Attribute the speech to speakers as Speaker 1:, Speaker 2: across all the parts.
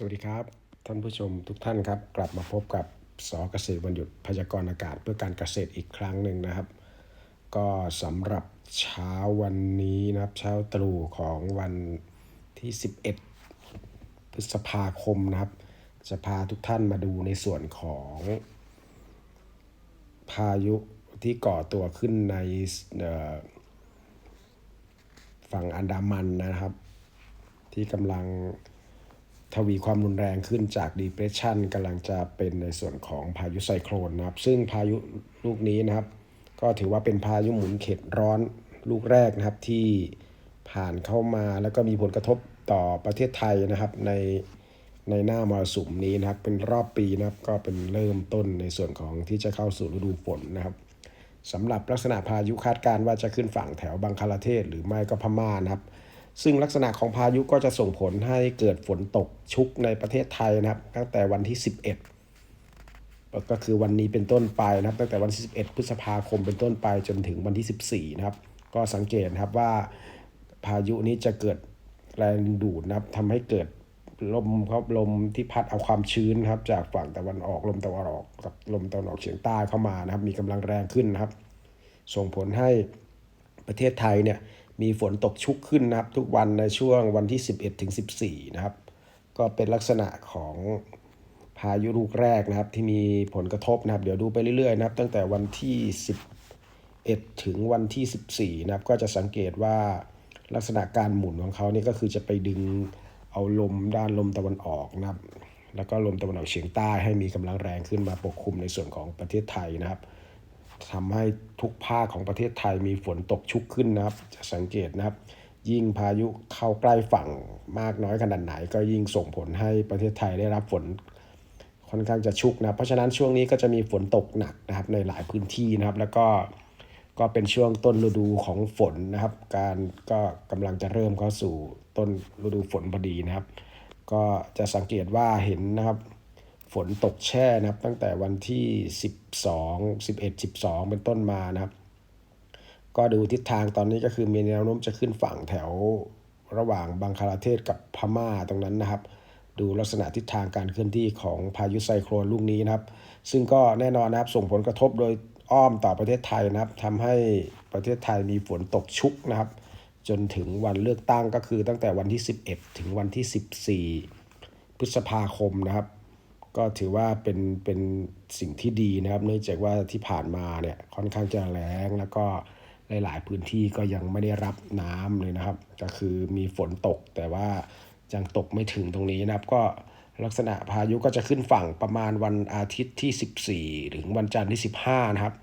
Speaker 1: สวัสดีครับ ท่านผู้ชมทุกท่านครับ กลับมาพบกับสอเกษตรวันหยุดพยากรณ์อากาศเพื่อการเกษตรอีกครั้งหนึ่งนะครับ ก็สำหรับเช้าวันนี้นะครับ เช้าตรู่ของวันที่ 11 พฤษภาคมนะครับ จะพาทุกท่านมาดูในส่วนของ พายุที่ก่อตัวขึ้นในฝั่งอันดามันนะครับ ที่กำลัง ทวีความรุนแรงขึ้นจาก depression กำลังจะเป็นในส่วนของพายุไซโคลนนะครับ ซึ่งพายุลูกนี้นะครับ ก็ถือว่าเป็นพายุหมุนเขตร้อนลูกแรกนะครับที่ผ่านเข้ามาแล้วก็มีผลกระทบต่อประเทศไทยนะครับในในหน้ามรสุมนี้นะครับ เป็นรอบปีนะครับก็เป็นเริ่มต้นในส่วนของที่จะเข้าสู่ฤดูฝนนะครับสำหรับลักษณะพายุคาดการณ์ว่าจะขึ้นฝั่งแถวบังคลาเทศ หรือไม่ก็พม่านะครับ ซึ่งลักษณะของพายุก็จะส่งผลให้เกิดฝนตกชุกในประเทศไทยนะครับ ตั้งแต่วันที่ 11 ก็คือวันนี้เป็นต้นไปนะครับ ตั้งแต่วันที่ 11 พฤษภาคมเป็นต้นไปจนถึงวันที่ 14 นะครับ ก็สังเกตนะครับว่าพายุนี้จะเกิดแรงดึงดูดนะครับทำให้เกิดลมครับลมที่พัดเอาความชื้นครับ จากฝั่งตะวันออกลมตะวันออกกับลมตะวันออกเฉียงใต้เข้ามานะครับ มีกำลังแรงขึ้นนะครับ ส่งผลให้ประเทศไทยเนี่ย มีฝนตกชุกขึ้นนะครับ ทุกวันในช่วงวันที่ 11ถึง14 นะครับ ก็เป็นลักษณะของพายุลูกแรกนะครับ ที่มีผลกระทบนะครับ เดี๋ยวดูไปเรื่อยๆนะครับ ตั้งแต่วันที่ 11 ถึงวันที่ 14 นะครับ ก็จะสังเกตว่าลักษณะการหมุนของเขาเนี่ยก็คือจะไปดึงเอาลมด้านลมตะวันออกนะครับ แล้วก็ลมตะวันออกเฉียงใต้ให้มีกำลังแรงขึ้นมาปกคลุมในส่วนของประเทศไทยนะครับ ทำให้ทุกภาคของประเทศไทยมีฝนตกชุกขึ้นนะครับ จะสังเกตนะครับ ยิ่งพายุเข้าใกล้ฝั่งมากน้อยขนาดไหน ก็ยิ่งส่งผลให้ประเทศไทยได้รับฝนค่อนข้างจะชุกนะ เพราะฉะนั้นช่วงนี้ก็จะมีฝนตกหนักนะครับในหลายพื้นที่นะครับ แล้วก็ก็เป็นช่วงต้นฤดูของฝนนะครับ การก็กำลังจะเริ่มเข้าสู่ต้นฤดูฝนพอดีนะครับ ก็จะสังเกตว่าเห็นนะครับ ฝนตกแช่นะครับตั้งแต่วันที่ 12 11 12 เป็นต้นมานะครับ ก็ดูทิศทางตอนนี้ก็คือมีแนวโน้มจะขึ้นฝั่งแถวระหว่างบังคลาเทศกับพม่าตรงนั้นนะครับ ดูลักษณะทิศทางการเคลื่อนที่ของพายุไซโครนลูกนี้นะครับ ซึ่งก็แน่นอนนะครับส่งผลกระทบโดยอ้อมต่อประเทศไทยนะครับทำให้ประเทศไทยมีฝนตกชุกนะครับ จนถึงวันเลือกตั้งก็คือตั้งแต่วันที่ 11 ถึงวันที่ 14 พฤษภาคมนะครับ ก็ถือว่าเป็นเป็นสิ่งที่ดีนะครับ เนื่องจากว่าที่ผ่านมาเนี่ยค่อนข้างจะแล้งแล้วก็หลายๆพื้นที่ก็ยังไม่ได้รับน้ำเลยนะครับ ก็คือมีฝนตกแต่ว่ายังตกไม่ถึงตรงนี้นะครับ ก็ลักษณะพายุก็จะขึ้นฝั่งประมาณวันอาทิตย์ที่ 14 ถึงวันจันทร์ที่ 15 นะครับ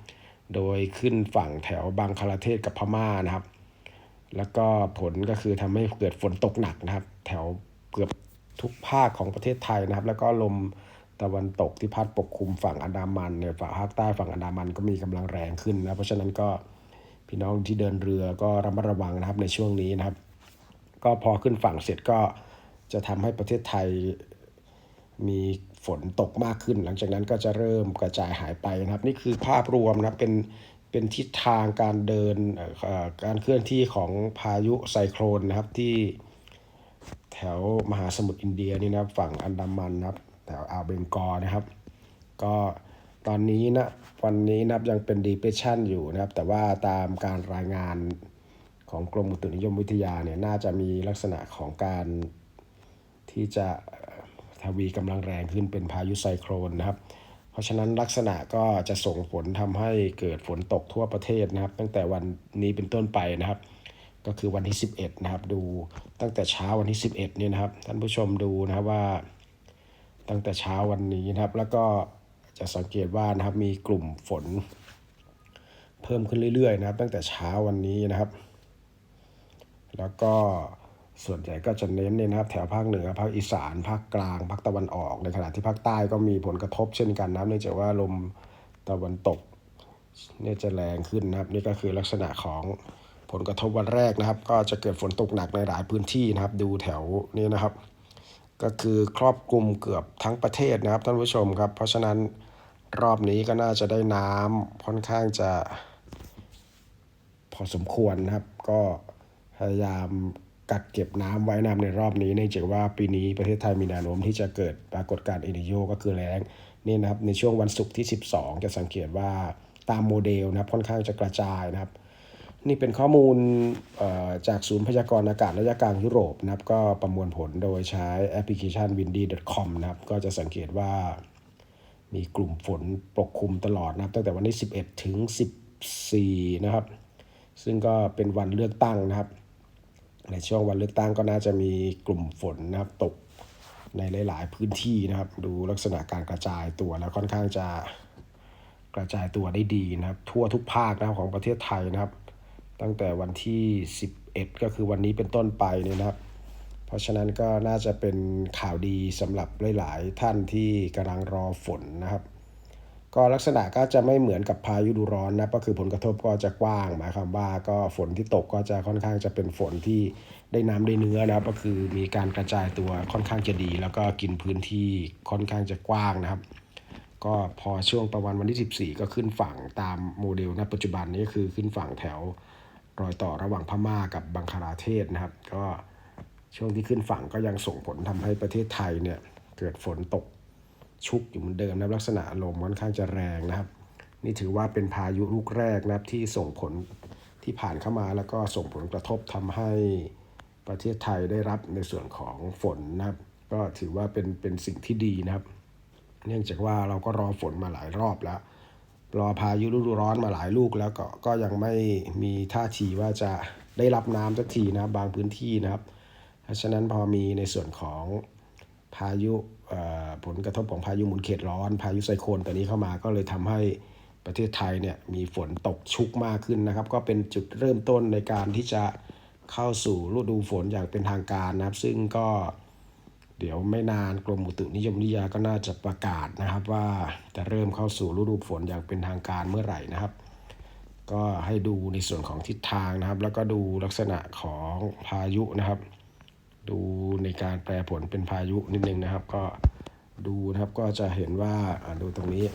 Speaker 1: โดยขึ้นฝั่งแถวบางคลาเทศกับพม่านะครับ แล้วก็ผลก็คือทำให้เกิดฝนตกหนักนะครับ แถวเกือบทุกภาคของประเทศไทยนะครับ แล้วก็ลม ตะวันตกที่พัดปกคลุมฝั่งอันดามันเนี่ยฝั่งภาคใต้ฝั่งอันดามันก็มีกำลังแรงขึ้นนะเพราะฉะนั้นก็พี่น้องที่เดินเรือก็ระมัดระวังนะครับในช่วงนี้นะครับ ก็พอขึ้นฝั่งเสร็จก็จะทำให้ประเทศไทยมีฝนตกมากขึ้น หลังจากนั้นก็จะเริ่มกระจายหายไปนะครับ นี่คือภาพรวมนะครับเป็นเป็นทิศทางการเดินเอ่อการเคลื่อนที่ของพายุไซโครนนะครับที่แถวมหาสมุทรอินเดียนี่นะฝั่งอันดามันนะครับ แถวอ่าวเบงกอนะครับ ก็ตอนนี้นะวันนี้นับยังเป็น depression อยู่นะครับ แต่ว่าตามการรายงานของกรมอุตุนิยมวิทยาเนี่ยน่าจะมีลักษณะของการที่จะทวีกำลังแรงขึ้นเป็นพายุไซโครนนะครับ เพราะฉะนั้นลักษณะก็จะส่งผลทำให้เกิดฝนตกทั่วประเทศนะครับ ตั้งแต่วันนี้เป็นต้นไปนะครับ ก็คือวันที่ 11 นะครับ ดูตั้งแต่เช้าวันที่ 11เนี่ยนะครับ ท่านผู้ชมดูนะครับว่า ตั้งแต่เช้าวันนี้นะครับ แล้วก็จะสังเกตว่านะครับมีกลุ่มฝน เพิ่มขึ้นเรื่อยๆ นะครับ ตั้งแต่เช้าวันนี้นะครับ แล้วก็ส่วนใหญ่ก็จะเน้นเนี่ยนะครับ แถวภาคเหนือภาคอีสานภาคกลางภาคตะวันออก ในขณะที่ภาคใต้ก็มีผลกระทบเช่นกันนะครับเนื่องจากว่าลมตะวันตกเนี่ยจะแรงขึ้นนะครับ นี่ก็คือลักษณะของผลกระทบวันแรกนะครับ ก็จะเกิดฝนตกหนักในหลายพื้นที่นะครับ ดูแถวนี้นะครับ ก็คือครอบคลุมเกือบทั้งประเทศนะครับท่านผู้ชมครับ เพราะฉะนั้นรอบนี้ก็น่าจะได้น้ำค่อนข้างจะ พอสมควรนะครับ ก็พยายามกักเก็บน้ำไว้นะครับในรอบนี้เนื่องจากว่าปีนี้ประเทศไทยมีแนวโน้มที่จะเกิดปรากฏการณ์เอนิโยก็คือแล้งนี่นะครับในช่วงวันศุกร์ที่ 12 จะสังเกตว่าตามโมเดลนะครับค่อนข้างจะกระจายนะครับ นี่เป็นข้อมูลจากศูนย์พยากรณ์อากาศระยะกลางยุโรปนะครับ ก็ประมวลผลโดยใช้แอปพลิเคชัน windy.com นะครับ ก็จะสังเกตว่ามีกลุ่มฝนปกคลุมตลอดนะครับ ตั้งแต่วันที่ 11 ถึง 14 นะครับ ซึ่งก็เป็นวันเลือกตั้งนะครับ ในช่วงวันเลือกตั้งก็น่าจะมีกลุ่มฝนนะครับตกในหลาย ๆ พื้นที่นะครับ ดูลักษณะการกระจายตัวแล้วค่อนข้างจะกระจายตัวได้ดีนะครับ ทั่วทุกภาคนะครับของประเทศไทยนะครับ ตั้งแต่วันที่ 11 ก็คือวันนี้เป็นต้นไปเนี่ยนะครับ เพราะฉะนั้นก็น่าจะเป็นข่าวดีสำหรับหลาย ๆ ท่านที่กำลังรอฝนนะครับ ก็ลักษณะก็จะไม่เหมือนกับพายุดูร้อนนะก็คือผลกระทบก็จะกว้างหมายความว่าก็ฝนที่ตกก็จะค่อนข้างจะเป็นฝนที่ได้น้ำได้เนื้อนะครับ ก็คือมีการกระจายตัวค่อนข้างจะดี แล้วก็กินพื้นที่ค่อนข้างจะกว้างนะครับก็พอช่วงประมาณวันที่ 14 ก็ขึ้นฝั่งตามโมเดลณปัจจุบันนี้ก็คือขึ้นฝั่งแถว รอยต่อระหว่างพม่ากับบังคลาเทศนะครับ ก็ช่วงที่ขึ้นฝั่งก็ยังส่งผลทำให้ประเทศไทยเนี่ยเกิดฝนตกชุกอยู่เหมือนเดิมนะลักษณะลมค่อนข้างจะแรงนะครับ นี่ถือว่าเป็นพายุลูกแรกนะครับที่ส่งผลที่ผ่านเข้ามาแล้วก็ส่งผลกระทบทำให้ประเทศไทยได้รับในส่วนของฝนนะครับ ก็ถือว่าเป็นเป็นสิ่งที่ดีนะครับ เนื่องจากว่าเราก็รอฝนมาหลายรอบแล้ว รอพายุฤดูร้อนมาหลายลูกแล้วก็ก็ยังไม่มีท่าทีว่าจะได้รับน้ำสักทีนะบางพื้นที่นะครับ เพราะฉะนั้นพอมีในส่วนของพายุผลกระทบของพายุหมุนเขตร้อน พายุไซโคลนตัวนี้เข้ามาก็เลยทำให้ประเทศไทยเนี่ยมีฝนตกชุกมากขึ้นนะครับ ก็เป็นจุดเริ่มต้นในการที่จะเข้าสู่ฤดูฝนอย่างเป็นทางการนะครับ ซึ่งก็ เดี๋ยวไม่นานกรมอุตุนิยมวิทยาก็น่าจะประกาศนะครับ ว่าจะเริ่มเข้าสู่ฤดูฝนอย่างเป็นทางการเมื่อไหร่นะครับ ก็ให้ดูในส่วนของทิศทางนะครับ แล้วก็ดูลักษณะของพายุนะครับ ดูในการแปลผลเป็นพายุนิดนึงนะครับ ก็ดูนะครับก็จะเห็นว่าอ่าดูตรงนี้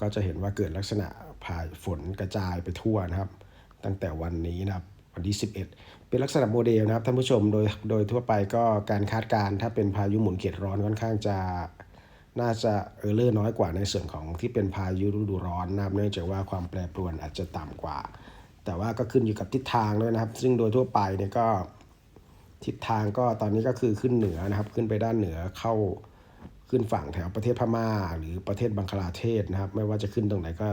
Speaker 1: ก็จะเห็นว่าเกิดลักษณะพาฝนกระจายไปทั่วนะครับ ตั้งแต่วันนี้นะครับ วันที่ 11 เป็นลักษณะโมเดลนะครับท่านผู้ชมโดยโดยทั่วไปก็การคาดการณ์ถ้าเป็นพายุหมุนเขตร้อนค่อนข้างจะน่าจะเออร์เลอร์น้อยกว่าในส่วนของที่เป็นพายุฤดูร้อนนะครับเนื่องจากว่าความแปรปรวนอาจจะต่ำกว่า แต่ว่าก็ขึ้นอยู่กับทิศทางด้วยนะครับ ซึ่งโดยทั่วไปเนี่ยก็ทิศทางก็ตอนนี้ก็คือขึ้นเหนือนะครับ ขึ้นไปด้านเหนือเข้าขึ้นฝั่งแถวประเทศพม่า หรือประเทศบังคลาเทศนะครับ ไม่ว่าจะขึ้นตรงไหนก็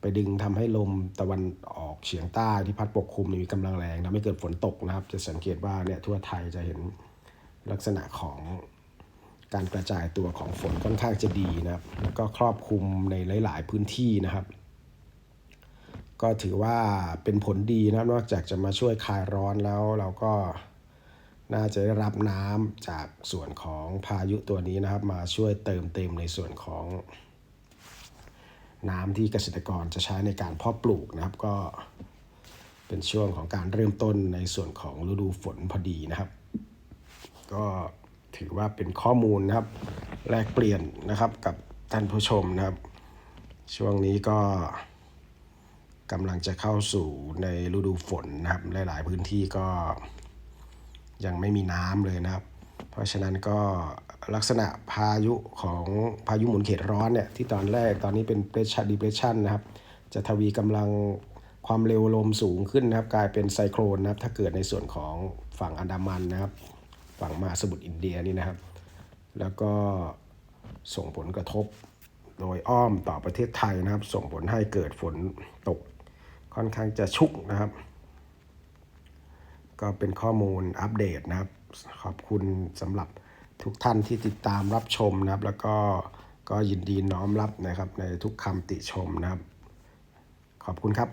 Speaker 1: ไปดึงทำให้ลมตะวันออกเฉียงใต้ที่พัดปกคลุมมีกำลังแรงทำให้เกิดฝนตกนะครับ จะสังเกตว่าเนี่ยทั่วไทยจะเห็นลักษณะของการกระจายตัวของฝนค่อนข้างจะดีนะครับ แล้วก็ครอบคลุมในหลาย ๆ พื้นที่นะครับ ก็ถือว่าเป็นผลดีนะครับนอกจากจะมาช่วยคลายร้อนแล้วเราก็น่าจะได้รับน้ำจากส่วนของพายุตัวนี้นะครับ มาช่วยเติมเต็มในส่วนของ น้ำที่เกษตรกรจะใช้ในการเพาะปลูกนะครับ ก็เป็นช่วงของการเริ่มต้นในส่วนของฤดูฝนพอดีนะครับ ก็ถือว่าเป็นข้อมูลนะครับ แลกเปลี่ยนนะครับกับท่านผู้ชมนะครับ ช่วงนี้ก็กำลังจะเข้าสู่ในฤดูฝนนะครับ หลาย ๆ พื้นที่ก็ยังไม่มีน้ำเลยนะครับ เพราะฉะนั้นก็ ลักษณะพายุของพายุหมุนเขตร้อนเนี่ยที่ตอนแรกตอนนี้เป็นเ r ร s ชันดีเพรสชันนะครับ จะทวีกำลังความเร็วลมสูงขึ้นนะครับ กลายเป็นไซโครนนะครับ ถ้าเกิดในส่วนของฝั่งอันดามันนะครับ ฝั่งมหาสมุทรอินเดียนี่นะครับ แล้วก็ส่งผลกระทบโดยอ้อมต่อประเทศไทยนะครับ ส่งผลให้เกิดฝนตกค่อนข้างจะชุกนะครับ ก็เป็นข้อมูลอัปเดตนะครับ ขอบคุณสำหรับ ทุกท่านที่ติดตามรับชมนะครับ แล้วก็ก็ยินดีน้อมรับนะครับในทุกคำติชมนะครับ ขอบคุณครับ